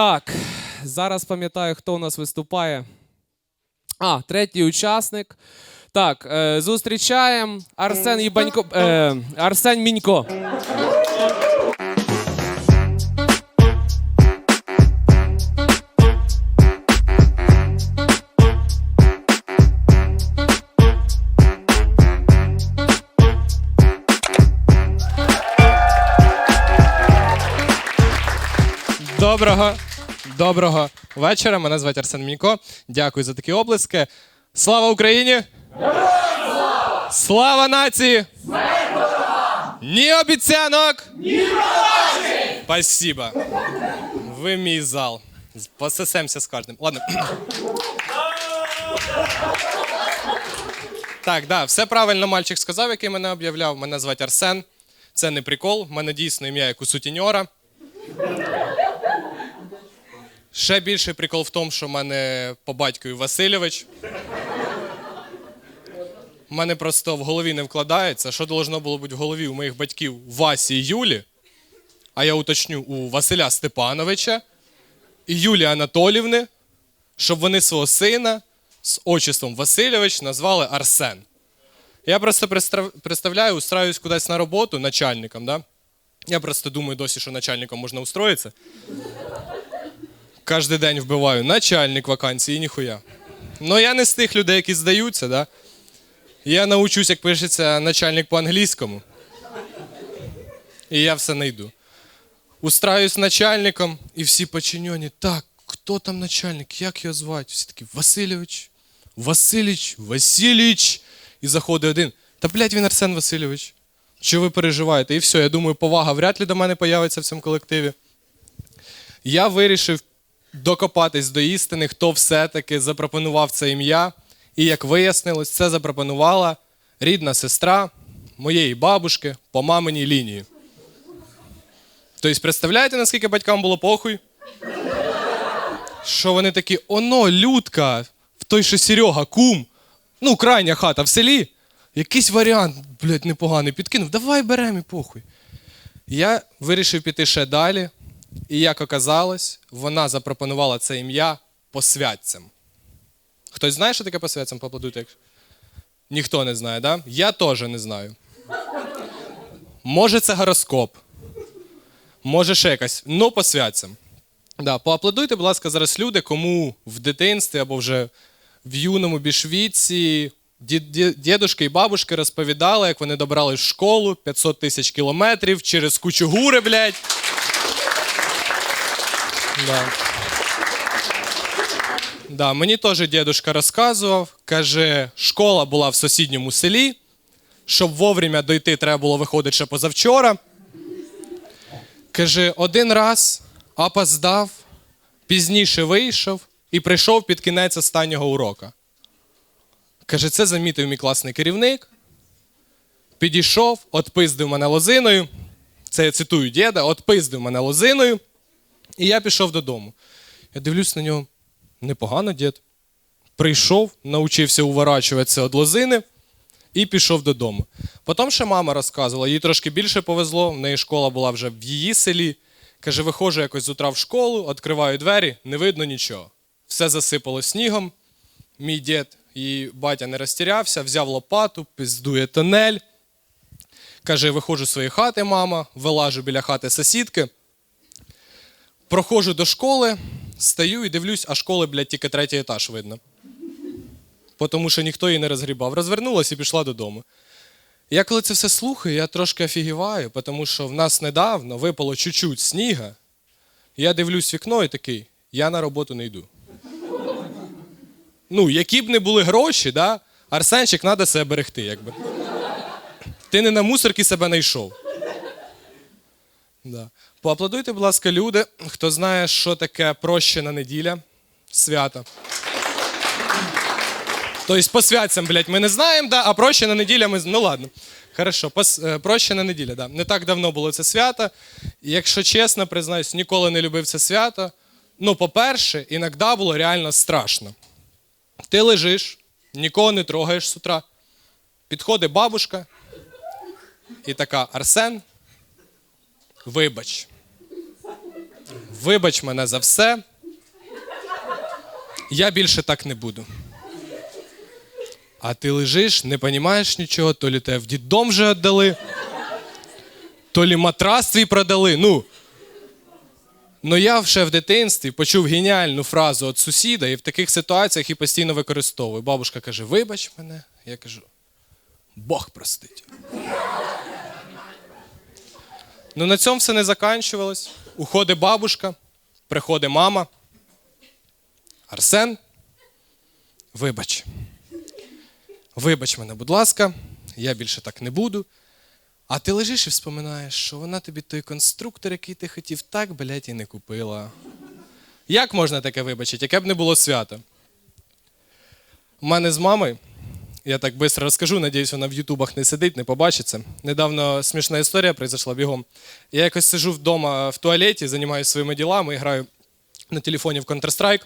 Так, зараз пам'ятаю, хто у нас виступає. А, третій учасник. Так, е, зустрічаємо Арсен Єбанько. Е, Арсен Мінько. Доброго, доброго вечора. Мене звати Арсен Мінько. Дякую за такі облиски. Слава Україні! Слава нації! Ні обіцянок! Ні Спасибо. Ви мій зал. Пососемся з кожним. Ладно. Так, да, все правильно мальчик сказав, який мене об'являв. Мене звати Арсен. Це не прикол. В мене дійсно ім'я як у сутіньора. Ще більший прикол в тому, що в мене по батькові Васильович. У мене просто в голові не вкладається, що должно було бути в голові у моїх батьків Васі і Юлі, а я уточню у Василя Степановича і Юлії Анатолівни, щоб вони свого сина з отчеством Васильович назвали Арсен. Я просто представляю, устраюсь кудись на роботу начальником, да? Я просто думаю досі, що начальником можна устроїтися. Кожен день вбиваю начальник вакансії, ніхуя. Ну я не з тих людей, які здаються, да? Я научусь, як пишеться начальник по-англійському. І я все знайду. Устраюсь начальником, і всі подчинені. Так, хто там начальник? Як його звати? Всі такі Васильович, Василіч, Василіч. І заходить один. Та блядь, він Арсен Васильович. Що ви переживаєте? І все, я думаю, повага вряд ли до мене появиться в цьому колективі. Я вирішив докопатись до істини, хто все-таки запропонував це ім'я. І як вияснилось, це запропонувала рідна сестра моєї бабушки по маминій лінії. Тобто, представляєте, наскільки батькам було похуй? Що вони такі, оно, людка, в той, що Серега, кум, ну, крайня хата в селі. Якийсь варіант, блядь, непоганий підкинув. Давай беремо і похуй. Я вирішив піти ще далі, і як оказалось, вона запропонувала це ім'я посвятцям. Хтось знає, що таке посвятцям? Поаплодуйте. як- Ніхто не знає, да? Я теж не знаю. Може, це гороскоп. Може, ще якась. Ну, посвятцям. Да, поаплодуйте, будь ласка, зараз люди, кому в дитинстві або вже в юному більш віці ді- ді- дідушки і бабушки розповідали, як вони добрали в школу 500 тисяч кілометрів через кучу гури, блядь. Да. Да, мені теж дідушка розказував, каже, школа була в сусідньому селі, щоб вовремя дойти, треба було виходити ще позавчора. Каже, один раз опоздав, пізніше вийшов і прийшов під кінець останнього урока. Каже, це замітив мій класний керівник. Підійшов, отпиздив мене лозиною. Це я цитую діда, отпиздив мене лозиною. І я пішов додому. Я дивлюсь на нього. Непогано, дід. Прийшов, навчився уворачуватися від лозини і пішов додому. Потім ще мама розказувала, їй трошки більше повезло, в неї школа була вже в її селі. Каже, виходжу якось з утра в школу, відкриваю двері, не видно нічого. Все засипало снігом. Мій дід і батя не розтірявся, взяв лопату, пиздує тунель. Каже, виходжу з своєї хати, мама, вилажу біля хати сусідки. Проходжу до школи, стою і дивлюсь, а школи, блядь, тільки третій етаж видно. Тому що ніхто її не розгрібав. Розвернулася і пішла додому. Я коли це все слухаю, я трошки офігіваю, тому що в нас недавно випало чуть-чуть сніга. Я дивлюсь вікно і такий, я на роботу не йду. Ну, які б не були гроші, да? Арсенчик треба себе берегти, якби. Ти не на мусорки себе знайшов. Да. Поаплодуйте, будь ласка, люди, хто знає, що таке прощена неділя, свята. Тобто по святцям, блядь, ми не знаємо, да, а прощена неділя ми. Ну ладно. Хорошо, пос... е, прощена неділя, да. Не так давно було це свято. Якщо чесно, признаюсь, ніколи не любив це свято. Ну, по-перше, іноді було реально страшно. Ти лежиш, нікого не трогаєш з утра. Підходить бабушка і така: Арсен, вибач. Вибач мене за все. Я більше так не буду. А ти лежиш, не розумієш нічого, то лі тебе в діддом вже віддали, то лі матрас твій продали. Ну. Ну я ще в дитинстві почув геніальну фразу від сусіда і в таких ситуаціях і постійно використовую. Бабушка каже: вибач мене. Я кажу, Бог простить. Ну, на цьому все не заканчувалось. Уходить бабушка, приходить мама. Арсен, вибач. Вибач мене, будь ласка, я більше так не буду. А ти лежиш і вспоминаєш, що вона тобі той конструктор, який ти хотів, так, блядь, і не купила. Як можна таке вибачити, яке б не було свято? У мене з мамою, я так швидко розкажу, надіюсь, вона в Ютубах не сидить, не побачиться. Недавно смішна історія произошла бігом. Я якось сижу вдома в туалеті, займаюся своїми ділами, граю на телефоні в Counter-Strike.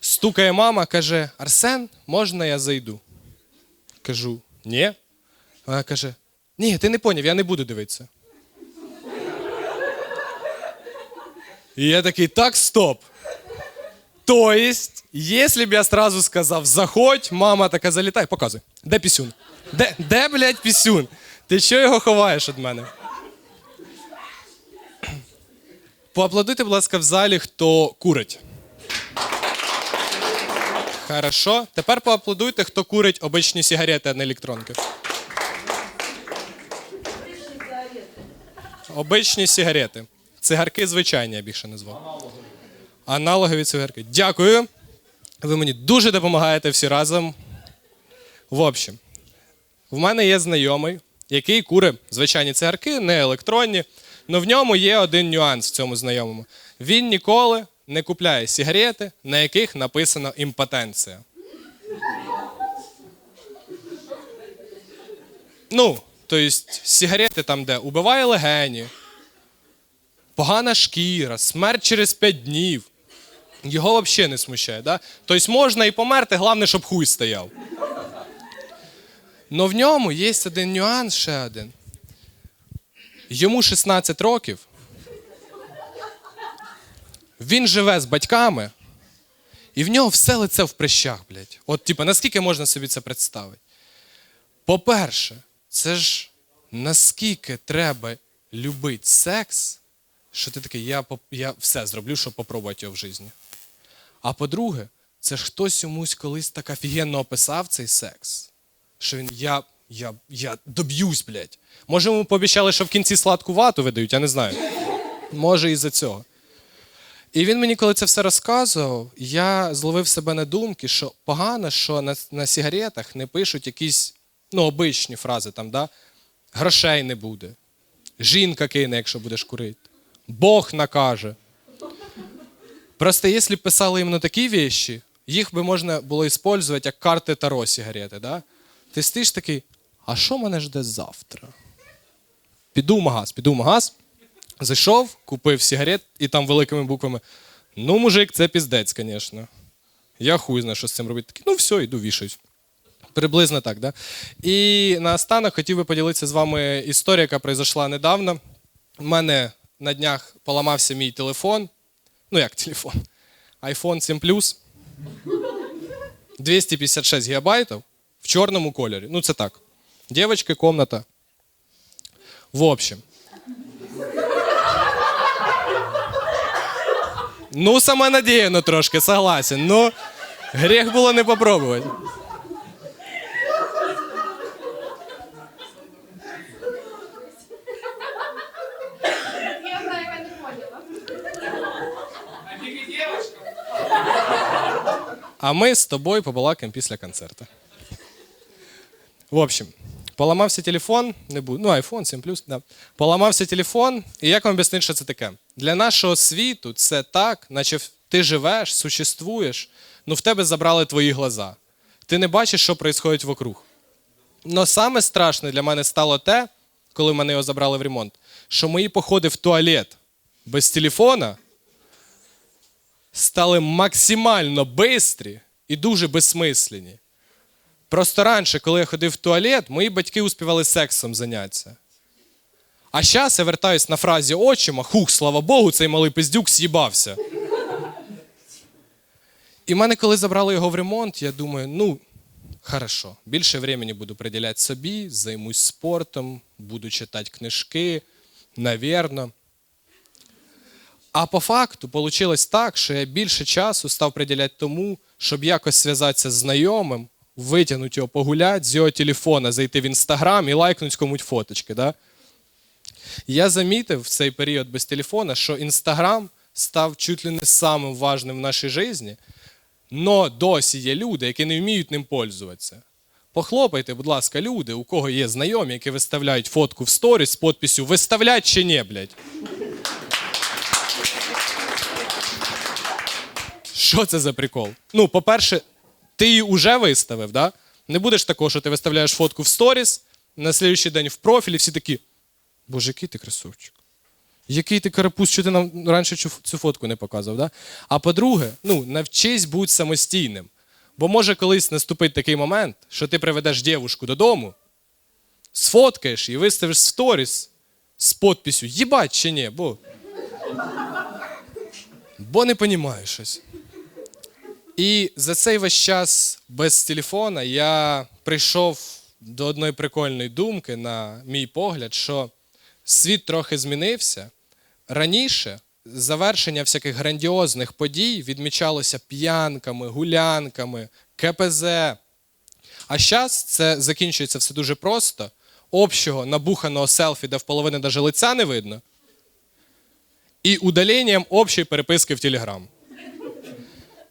Стукає мама, каже: Арсен, можна я зайду? Кажу, ні. Вона каже: Ні, ти не поняв, я не буду дивитися. І я такий, так, стоп. То есть, если б я сразу сказав, заходь, мама така залітай, показуй. Де пісюн? Де, де блядь, пісюн? Ти що його ховаєш від мене? Поаплодуйте, будь ласка, в залі, хто курить. Хорошо. Тепер поаплодуйте, хто курить обичні сигарети, а не електронки. Обичні сигарети. Цигарки звичайні, я більше назвав. Аналогові цигарки. Дякую. Ви мені дуже допомагаєте всі разом. В общем, в мене є знайомий, який куре звичайні цигарки, не електронні. але в ньому є один нюанс в цьому знайомому. Він ніколи не купляє сигарети, на яких написано імпотенція. Ну, тобто, сигарети там, де убиває легені, погана шкіра, смерть через 5 днів. Його взагалі не смущає. Да? Тобто можна і померти, головне, щоб хуй стояв. Но в ньому є один нюанс ще один. Йому 16 років. Він живе з батьками, і в нього все лице в прищах, блядь. От, типа, наскільки можна собі це представити? По-перше, це ж наскільки треба любити секс, що ти такий, я, я все зроблю, щоб попробувати його в житті. А по-друге, це ж хтось йомусь колись так офігенно описав цей секс, що він я, я, я доб'юсь, блядь. Може, йому пообіцяли, що в кінці сладку вату видають, я не знаю. Може, із-за цього. І він мені, коли це все розказував, я зловив себе на думки, що погано, що на, на сигаретах не пишуть якісь ну, обичні фрази, там, да? грошей не буде, жінка кине, якщо будеш курити, Бог накаже. Просто б писали іменно такі вещі, їх би можна було використовувати як карти Таро сигарети. Да? Ти стоїш такий, а що мене жде завтра? Піду в магаз, піду в магаз, зайшов, купив сигарет і там великими буквами. Ну, мужик, це піздець, звісно. Я хуй знаю, що з цим робити. Такий, ну все, йду вішаюсь. Приблизно так, да? І наостанок хотів би поділитися з вами історія, яка пройшла недавно. У мене на днях поламався мій телефон. Ну як телефон? iPhone 7 Plus. 256 гігабайтів в чорному кольорі. Ну, це так. Дівчатки, комната. В общем. Ну, самонадіяно трошки, согласен. Ну, гріх було не попробувати. Я знаю, я не поняла. А ми з тобою побалакаємо після концерту. В общем, поламався телефон, не буду, ну, iPhone 7 Plus, да. Поламався телефон, і як вам об'яснити, що це таке? Для нашого світу це так, наче ти живеш, существуєш, ну в тебе забрали твої глаза. Ти не бачиш, що відбувається вокруг. Но саме страшне для мене стало те, коли мене його забрали в ремонт, що мої походи в туалет без телефона стали максимально бистрі і дуже безсмислені. Просто раніше, коли я ходив в туалет, мої батьки успівали сексом зайнятися. А зараз я вертаюсь на фразі отчима, хух, слава Богу, цей малий пиздюк з'їбався. І мене, коли забрали його в ремонт, я думаю, ну, хорошо, більше времени буду приділяти собі, займусь спортом, буду читати книжки, навірно. А по факту вийшло так, що я більше часу став приділяти тому, щоб якось зв'язатися з знайомим, витягнути його погуляти, з його телефона, зайти в інстаграм і лайкнути комусь фоточки. Да? Я замітив в цей період без телефона, що інстаграм став чуть ли не самим важним в нашій житті, но досі є люди, які не вміють ним пользуватися. Похлопайте, будь ласка, люди, у кого є знайомі, які виставляють фотку в сторіс з підписю «Виставлять чи ні, блядь?» Що це за прикол? Ну, по-перше, ти її вже виставив, да? Не будеш такого, що ти виставляєш фотку в сторіс, на слідуючий день в профілі, всі такі. Боже, який ти красавчик. Який ти карапуз, що ти нам раніше цю, фотку не показував, да? А по-друге, ну, навчись бути самостійним. Бо може колись наступить такий момент, що ти приведеш дівушку додому, сфоткаєш і виставиш сторіс з підписю їбать чи ні, бо. Бо не понімаю щось. І за цей весь час без телефона я прийшов до одної прикольної думки, на мій погляд, що світ трохи змінився. Раніше завершення всяких грандіозних подій відмічалося п'янками, гулянками, КПЗ. А зараз це закінчується все дуже просто. Общого набуханого селфі, де в половини навіть лиця не видно, і удаленням общої переписки в Телеграм.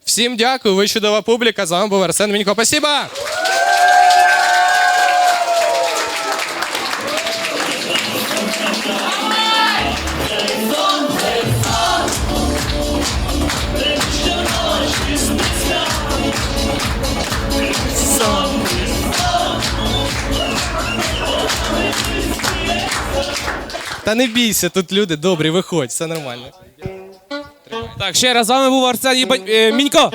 Всім дякую, ви чудова публіка. З вами був Арсен Мінько. Спасибо! Та не бійся, тут люди добрі, виходь, все нормально. Так, ще раз з вами був Арсеній Єбань... е, Мінько.